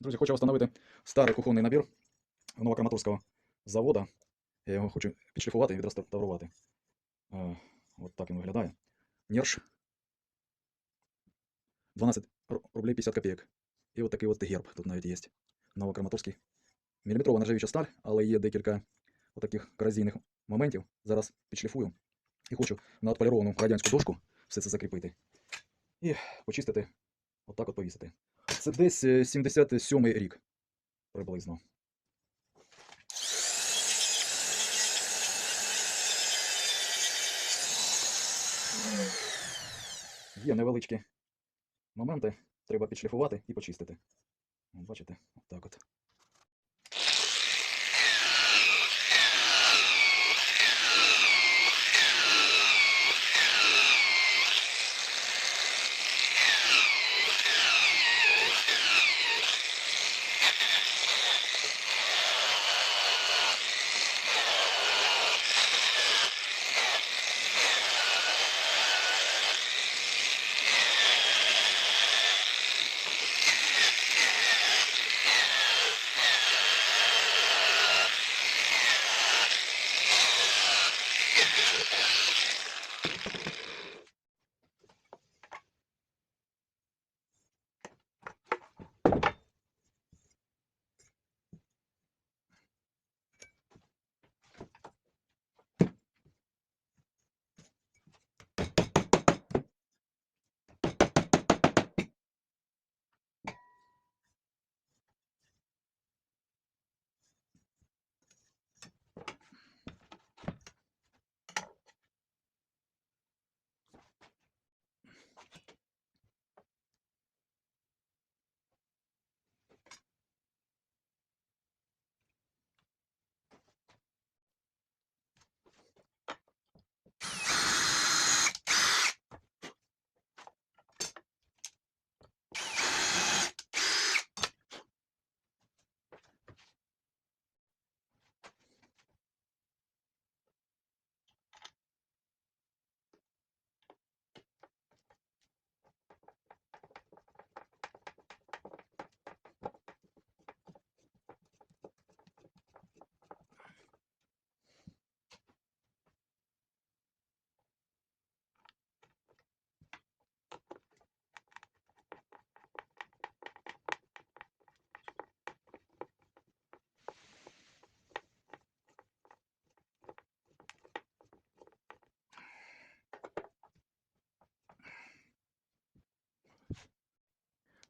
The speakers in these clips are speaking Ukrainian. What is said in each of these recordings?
Друзі, хочу встановити старий кухонний набір Новокраматорського заводу. Я його хочу підшліфувати і відреставрувати. Е, От так він виглядає. Нерш. 12 ру- рублей 50 копійок. І от такий от герб тут навіть є. Новокраматорський. Міліметрова нержавіюча сталь, але є декілька отаких корозійних моментів. Зараз підшліфую. І хочу на отполіровану радянську дошку все це закріпити. І почистити, отак от повісити. Це десь е, 77-й рік приблизно. Є невеличкі моменти, треба підшліфувати і почистити. Бачите, отак от.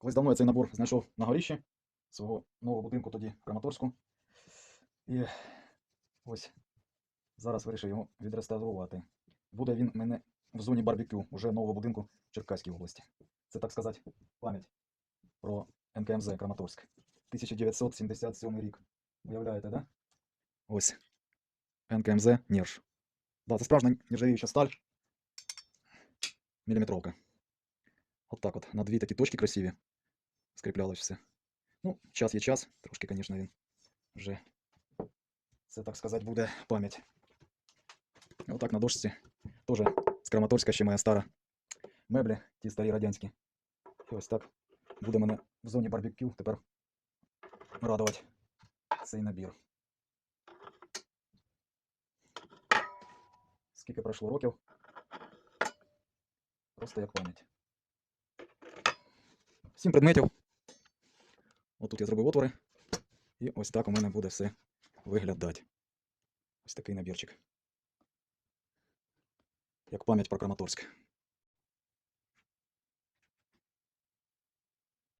Колись давно я цей набор знайшов на горіщі свого нового будинку тоді в Краматорську. І ось зараз вирішив його відреставрувати. Буде він мене в зоні барбекю уже нового будинку в Черкаській області. Це, так сказати, пам'ять про НКМЗ Краматорськ. 1977 рік. Уявляєте, да? Ось. НКМЗ Нерш. Да, це справжня нержавіюча сталь. Міліметровка. От так от, на дві такі точки красиві скріплялось все. Ну, час є час, трошки, звісно, він вже, це так сказати, буде пам'ять. І Отак на дошці. Теж з Краматорська ще моя стара меблі, ті старі радянські. І ось так буде мене в зоні барбекю тепер радувати цей набір. Скільки пройшло років? Просто як пам'ять. Сім предметів. Отут я зробив отвори. І ось так у мене буде все виглядати. Ось такий набірчик. Як пам'ять про Краматорськ.